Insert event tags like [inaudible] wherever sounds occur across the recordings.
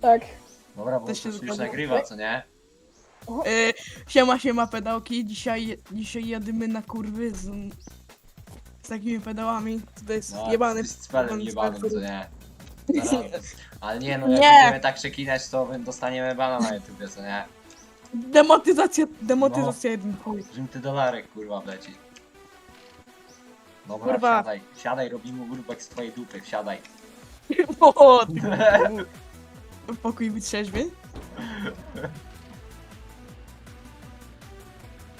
Tak. Dobra, bo Też się to już zgadzam. nagrywa, co nie? E, siema, siema pedałki. Dzisiaj, dzisiaj jadymy na kurwy z, z takimi pedałami. To jest No, jebany z jebany jebanym, co nie? [laughs] Ale nie no, jak Nie. będziemy tak przeklinać, to dostaniemy bana na YouTube, co nie? Demotyzacja, demotyzacja No. jeden chuj. Ty dolarek kurwa wleci. Dobra, Kurwa. wsiadaj, wsiadaj, robimy urbek z twojej dupy, wsiadaj. [laughs] O, ty [laughs] Pokój być trzeźwy.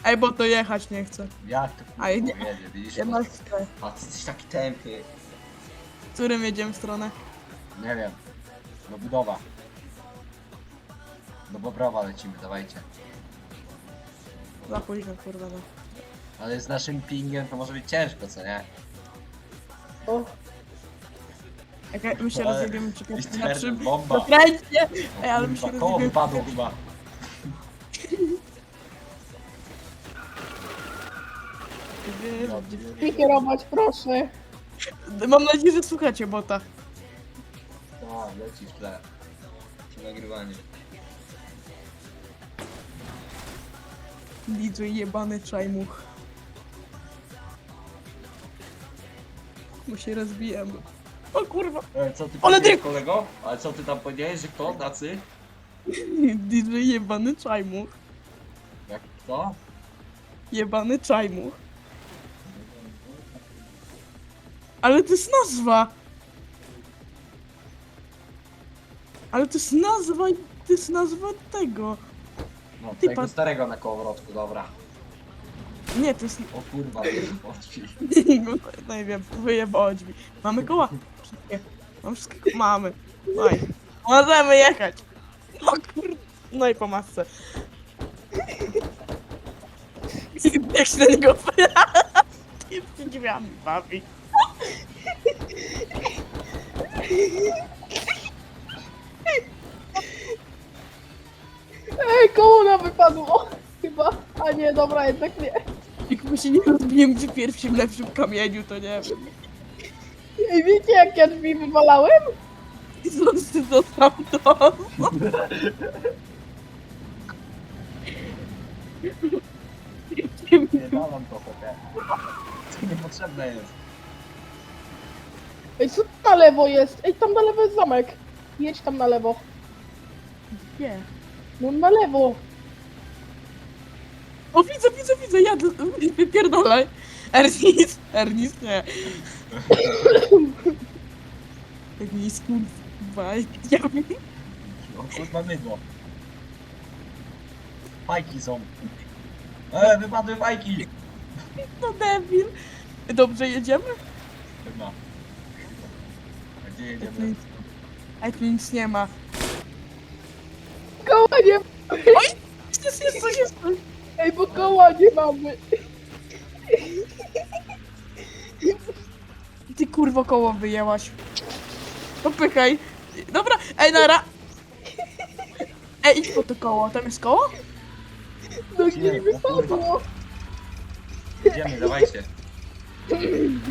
Ej, bo to jechać nie chcę. Jak to kurwa A, nie. jedzie, widzisz? Ja A ty jesteś taki tępy. którym jedziemy w stronę? Nie wiem. Do budowa. Do Bobrowa lecimy, dawajcie. Za późno, kurwa. No. Ale z naszym pingiem to może być ciężko, co nie? O, Jak ja- my się Ale- rozjebiemy przy I pierwszym lepszym. bomba. Zakręcie! O Ej, ale my się kurwa, koło rozjebiemy. wypadło chyba. Ja pierdolę. kierować, proszę. Mam nadzieję, że słuchacie bota. A, leci w tle. Przy nagrywaniu. DJ jebany czajmuch. Bo się rozbijemy. O kurwa! E, co ty Ale powiedziałeś, ty- kolego? Ale co ty tam powiedziałeś, że kto? Tacy? [laughs] DJ jebany czajmuch. Jak kto? Jebany czajmuch. Ale to jest nazwa! Ale to jest nazwa, to jest nazwa tego. No, Ty tego pan- starego na kołowrotku, dobra. Nie, to jest... O kurwa, [laughs] oczy. No nie wiem, wyjebało drzwi. Mamy koła? Wszystkie. Mam wszystkie koła. Mamy. No i możemy jechać. O kurde. No i po masce. Jak się na niego I z drzwiami bawi. Ej, koło nam wypadło. Chyba. A nie, dobra, jednak nie. My się nie rozbijemy przy pierwszym lepszym kamieniu, to nie wiem. Ej, wiecie jak ja drzwi wywalałem? I został został to. Nie dalam to chłopie. To niepotrzebne jest. Ej, co tam na lewo jest? Ej, tam na lewo jest zamek. Jedź tam na lewo. Nie. No na lewo. O widzę, widzę, widzę, ja wypierdolę. [laughs] Ernest, Ernest, nie. [coughs] Ernest, kurwa, ja wiem. O kurwa mydło. Fajki są. E, wypadły fajki! No debil. Dobrze, jedziemy? Chyba. A gdzie Ej, tu jedziemy? nic, ej, tu nic nie ma. Koła nie Jest, jest, jest, coś jest. Ej, bo koła nie mamy. Ty kurwo koło wyjęłaś. Popychaj. Dobra, ej, nara. Ej, idź po to koło, tam jest koło? No Nie, gdzieś o kurwa. wypadło. Jedziemy, dawajcie.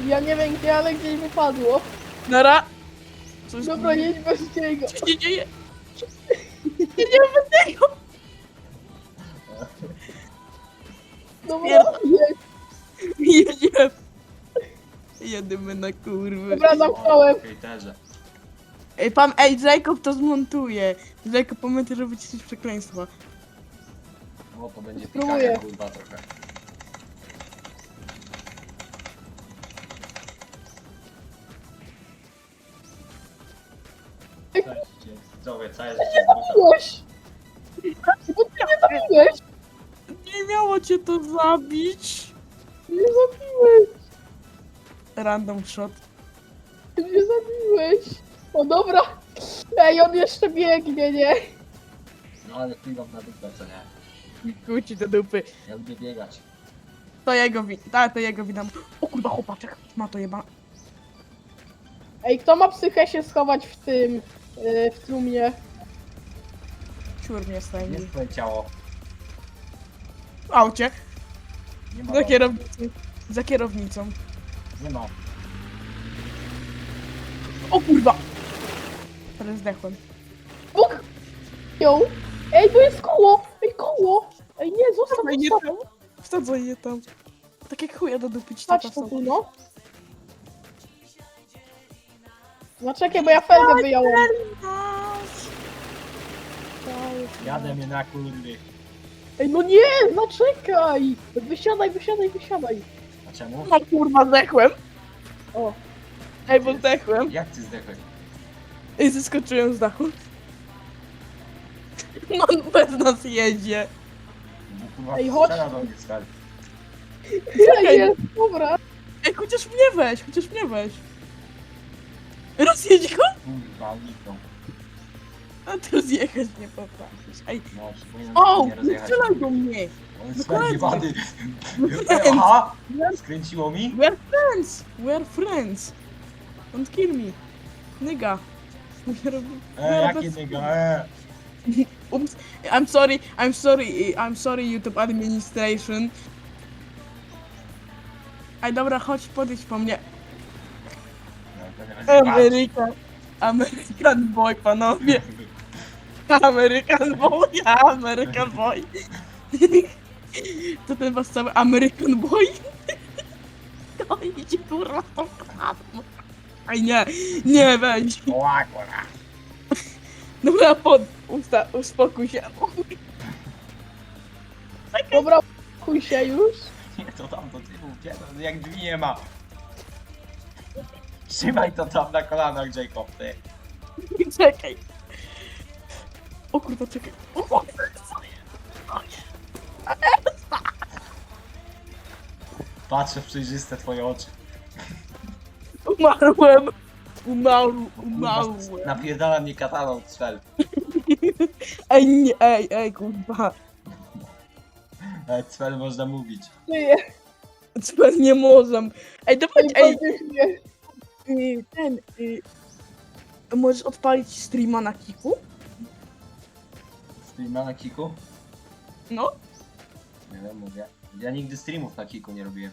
Ja nie wiem gdzie, ale gdzieś wypadło. Nara. Coś Dobra, jedź bez niego. Co się dzieje? Jedziemy bez niego. Dobra, Pierdol- jedź. Jedziemy. Jedymy na kurwy. Dobra, zamknąłem. Hejterze. Ej, pan, ej, Jacob to zmontuje. Jacob, pamiętaj, żeby ci przekleństwa. No to będzie Spróbuję. pikania kurwa trochę. Cześć, widzowie, całe życie buta. Zabiłeś. Bo ty nie zabiłeś. Cię to zabić. Nie zabiłeś. Random shot. Nie zabiłeś. O dobra. Ej, on jeszcze biegnie, nie? No ale chwilą na dupę, co nie? Kuci do dupy. Ja lubię biegać. To jego wina. Tak, to jego wina. O kurwa, chłopaczek. Ma to jeba. Ej, kto ma psychę się schować w tym, yy, w trumnie? Siur mnie stoi. jest twoje ciało? W aucie. Nie ma. Za kierownicą. Za kierownicą. Nie ma. O kurwa! Teraz zdechłem. Bóg! Ją! Ej, tu jest koło! Ej, koło! Ej, nie, zostaw Wsadzaj je zostaw. tam. Wsadzaj je tam. Tak jak chuja do dupy ci Patrz tata to są. tu, no. No czekaj, bo ja felgę wyjąłem. Jadę mnie na kurwy. Ej, no nie, no czekaj! Wysiadaj, wysiadaj, wysiadaj. A czemu? No kurwa, zdechłem. O, Ej, bo zdechłem. Jak ty zdechłeś? Ej, zeskoczyłem z dachu. No, on bez nas jedzie. Bo kurwa Ej, chodź strzela do mnie tyle jest, dobra. Ej, chociaż mnie weź, chociaż mnie weź. Rozjedź go? Kurwa, uniknął. A ty rozjechać nie potrafisz. Ej, No, o, nie nie rozjechać. strzelaj do mnie. Dokładnie. sfer No jebany. Aha! Skręciło mi? We are friends, we are friends. Don't kill me. Nigga. We [laughs] E, jakie nigga, e. [laughs] Oops. I'm sorry, I'm sorry, I'm sorry YouTube administration. Ej, dobra, chodź, podejdź po mnie. No, pewnie będzie Ameryka. American boy, panowie. American boy, American boy. To ten was cały American boy? To idzie kurwa tą. Ej nie, nie weź. Oła, kurwa. Dobra, pod, usta, uspokój się. Dobra, chuj się już. Nie, to tam do tyłu, pierdol, jak drzwi nie ma. Trzymaj to tam na kolanach, Jacob, ty. Czekaj. O kurwa, czekaj. O kurwa, co jest? Patrzę w przejrzyste twoje oczy. Umarłem. Umarł, umarłem. Napierdala mnie katalog strzel. [laughs] Ej, nie, ej, ej, kurwa. Cel można mówić. Ty, Super, nie możemy. Ej, dawaj, ej, y, ten, y, możesz odpalić streama na kiku? Streama na kiku? No. Nie wiem, mówię. Ja nigdy streamów na kiku nie robiłem.